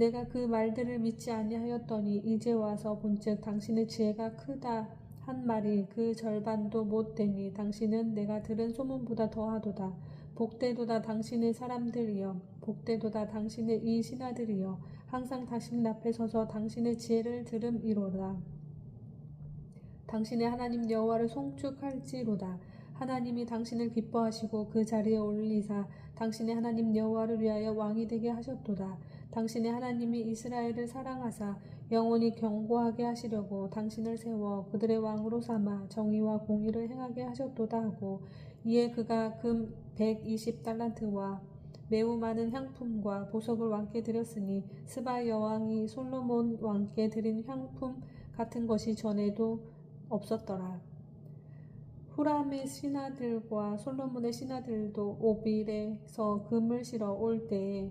내가 그 말들을 믿지 아니하였더니 이제 와서 본즉 당신의 지혜가 크다 한 말이 그 절반도 못 되니 당신은 내가 들은 소문보다 더하도다. 복되도다 당신의 사람들이여 복되도다 당신의 이 신하들이여 항상 당신 앞에 서서 당신의 지혜를 들음이로다. 당신의 하나님 여호와를 송축할지로다. 하나님이 당신을 기뻐하시고 그 자리에 올리사 당신의 하나님 여호와를 위하여 왕이 되게 하셨도다. 당신의 하나님이 이스라엘을 사랑하사 영원히 경고하게 하시려고 당신을 세워 그들의 왕으로 삼아 정의와 공의를 행하게 하셨도다 하고 이에 그가 금 120달란트와 매우 많은 향품과 보석을 왕께 드렸으니 스바 여왕이 솔로몬 왕께 드린 향품 같은 것이 전에도 없었더라. 후람의 신하들과 솔로몬의 신하들도 오빌에서 금을 실어 올 때에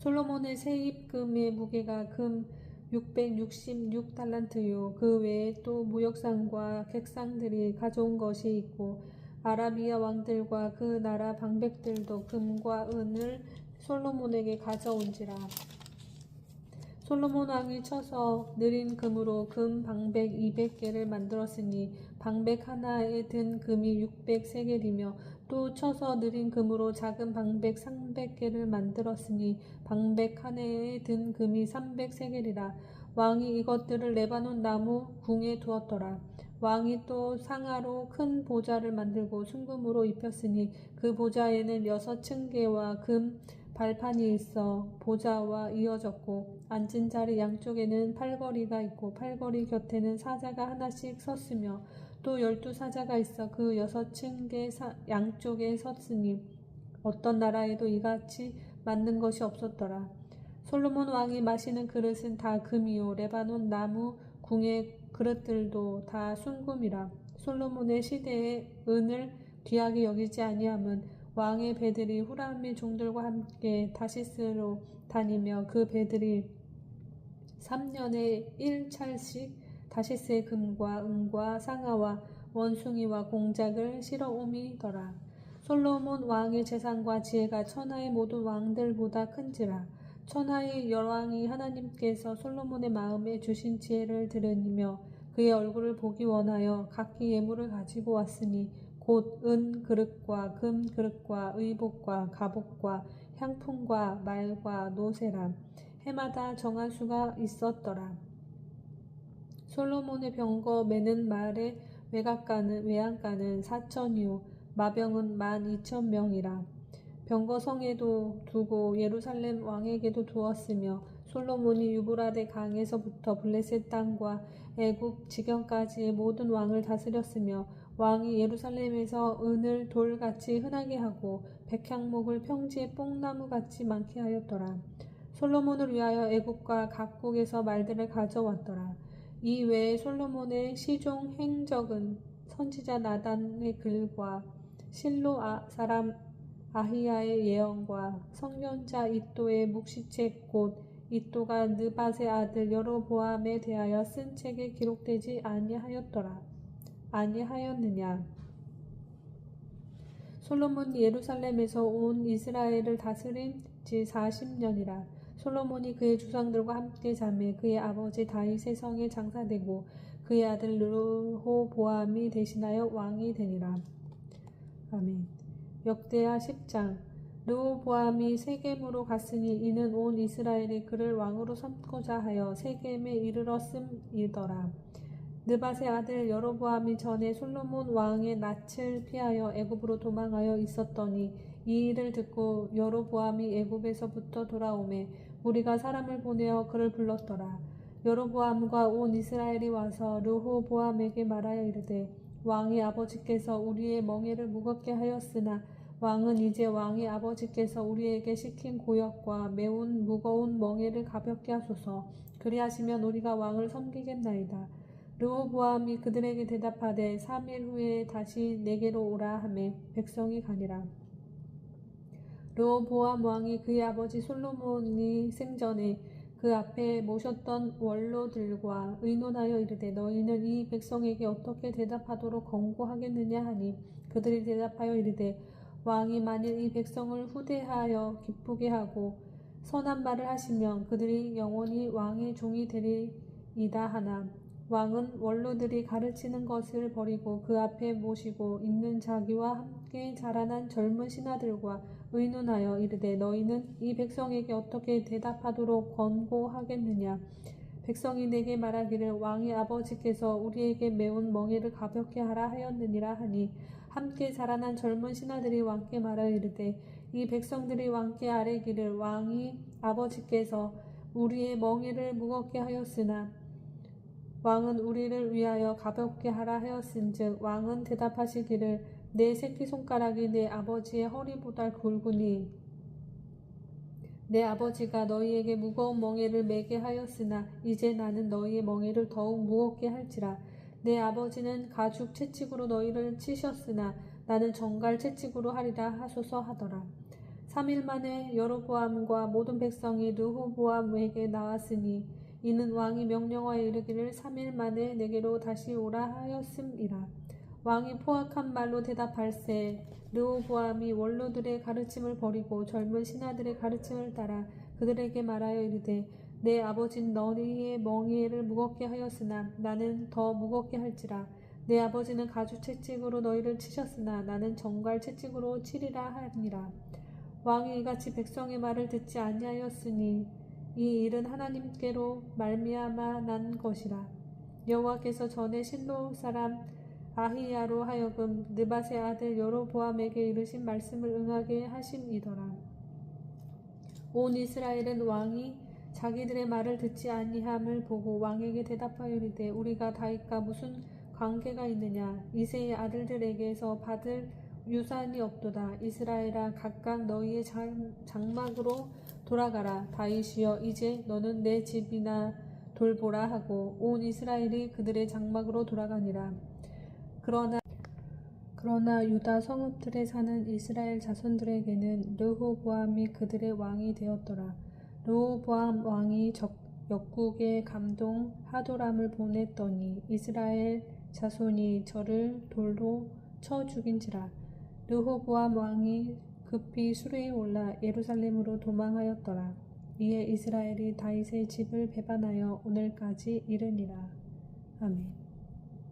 솔로몬의 세입금의 무게가 금 666달란트요. 그 외에 또 무역상과 객상들이 가져온 것이 있고 아라비아 왕들과 그 나라 방백들도 금과 은을 솔로몬에게 가져온지라. 솔로몬 왕이 쳐서 느린 금으로 금 방백 200개를 만들었으니 방백 하나에 든 금이 600세겔이며 또 쳐서 느린 금으로 작은 방백 300개를 만들었으니 방백 하나에 든 금이 300세겔이라. 왕이 이것들을 레바논 나무 궁에 두었더라. 왕이 또 상하로 큰 보좌를 만들고 순금으로 입혔으니 그 보좌에는 여섯 층계와 금 발판이 있어 보좌와 이어졌고 앉은 자리 양쪽에는 팔걸이가 있고 팔걸이 곁에는 사자가 하나씩 섰으며 또 열두 사자가 있어 그 여섯 층계 양쪽에 섰으니 어떤 나라에도 이같이 만든 것이 없었더라. 솔로몬 왕이 마시는 그릇은 다 금이요 레바논 나무 궁의 그릇들도 다 순금이라 솔로몬의 시대에 은을 귀하게 여기지 아니함은 왕의 배들이 후람의 종들과 함께 다시스로 다니며 그 배들이 3년에 1찰씩 다시스의 금과 은과 상아와 원숭이와 공작을 실어 옴이더라. 솔로몬 왕의 재산과 지혜가 천하의 모든 왕들보다 큰지라. 천하의 여왕이 하나님께서 솔로몬의 마음에 주신 지혜를 들으며 그의 얼굴을 보기 원하여 각기 예물을 가지고 왔으니 곧 은 그릇과 금 그릇과 의복과 갑옷과 향품과 말과 노새라 해마다 정한 수가 있었더라. 솔로몬의 병거 매는 말의 외곽가는 외양가는 사천이요 마병은 만 이천 명이라. 병거 성에도 두고 예루살렘 왕에게도 두었으며 솔로몬이 유브라데 강에서부터 블레셋 땅과 애굽 지경까지의 모든 왕을 다스렸으며 왕이 예루살렘에서 은을 돌같이 흔하게 하고 백향목을 평지에 뽕나무같이 많게 하였더라. 솔로몬을 위하여 애국과 각국에서 말들을 가져왔더라. 이 외에 솔로몬의 시종 행적은 선지자 나단의 글과 실로 아, 사람 아히야의 예언과 성년자 이또의 묵시책 곧 이또가 느밧의 아들 여로보암에 대하여 쓴 책에 기록되지 아니하였더라. 아니하였느냐 솔로몬이 예루살렘에서 온 이스라엘을 다스린 지 40년이라. 솔로몬이 그의 주상들과 함께 잠에 그의 아버지 다윗의 성에 장사되고 그의 아들 르호보암이 대신하여 왕이 되니라. 아멘. 역대하 10장 르호보암이 세겜으로 갔으니 이는 온 이스라엘이 그를 왕으로 삼고자 하여 세겜에 이르렀음이더라. 느밧의 아들 여로보암이 전에 솔로몬 왕의 낯을 피하여 애굽으로 도망하여 있었더니 이 일을 듣고 여로보암이 애굽에서부터 돌아오매 우리가 사람을 보내어 그를 불렀더라. 여로보암과 온 이스라엘이 와서 르호보암에게 말하여 이르되 왕의 아버지께서 우리의 멍에를 무겁게 하였으나 왕은 이제 왕의 아버지께서 우리에게 시킨 고역과 매운 무거운 멍에를 가볍게 하소서. 그리하시면 우리가 왕을 섬기겠나이다. 르호보암이 그들에게 대답하되 3일 후에 다시 내게로 오라 하매 백성이 가니라. 르호보암 왕이 그의 아버지 솔로몬이 생전에 그 앞에 모셨던 원로들과 의논하여 이르되 너희는 이 백성에게 어떻게 대답하도록 권고하겠느냐 하니 그들이 대답하여 이르되 왕이 만일 이 백성을 후대하여 기쁘게 하고 선한 말을 하시면 그들이 영원히 왕의 종이 되리이다 하나 왕은 원로들이 가르치는 것을 버리고 그 앞에 모시고 있는 자기와 함께 자라난 젊은 신하들과 의논하여 이르되 너희는 이 백성에게 어떻게 대답하도록 권고하겠느냐? 백성이 내게 말하기를 왕의 아버지께서 우리에게 매운 멍에를 가볍게 하라 하였느니라 하니 함께 자라난 젊은 신하들이 왕께 말하여 이르되 이 백성들이 왕께 아뢰기를 왕이 아버지께서 우리의 멍에를 무겁게 하였으나 왕은 우리를 위하여 가볍게 하라 하였은즉 왕은 대답하시기를 내 새끼손가락이 내 아버지의 허리보다 굵으니 내 아버지가 너희에게 무거운 멍에를 매게 하였으나 이제 나는 너희의 멍에를 더욱 무겁게 할지라. 내 아버지는 가죽 채찍으로 너희를 치셨으나 나는 정갈 채찍으로 하리라 하소서 하더라. 3일 만에 여로보암과 모든 백성이 르호보암에게 나왔으니 이는 왕이 명령하여 이르기를 3일 만에 내게로 다시 오라 하였음이라. 왕이 포악한 말로 대답할세. 르호보암이 원로들의 가르침을 버리고 젊은 신하들의 가르침을 따라 그들에게 말하여 이르되 내 아버지는 너희의 멍에를 무겁게 하였으나 나는 더 무겁게 할지라. 내 아버지는 가죽 채찍으로 너희를 치셨으나 나는 정갈 채찍으로 치리라 하니라. 왕이 이같이 백성의 말을 듣지 아니하였으니 이 일은 하나님께로 말미암아 난 것이라 여호와께서 전에 실로 사람 아히야로 하여금 느밧의 아들 여로보암에게 이르신 말씀을 응하게 하심이더라. 온 이스라엘은 왕이 자기들의 말을 듣지 아니함을 보고 왕에게 대답하여 이르되 우리가 다윗과 무슨 관계가 있느냐 이세의 아들들에게서 받을 유산이 없도다 이스라엘아 각각 너희의 장, 장막으로 돌아가라 다윗이여 이제 너는 내 집이나 돌보라 하고 온 이스라엘이 그들의 장막으로 돌아가니라 그러나 그러나 유다 성읍들에 사는 이스라엘 자손들에게는 르호보암이 그들의 왕이 되었더라. 르호보암 왕이 적, 역국에 감동 하도람을 보냈더니 이스라엘 자손이 저를 돌로 쳐 죽인지라. 르호보암 왕이 급히 수레에 올라 예루살렘으로 도망하였더라. 이에 이스라엘이 다윗의 집을 배반하여 오늘까지 이르니라. 아멘.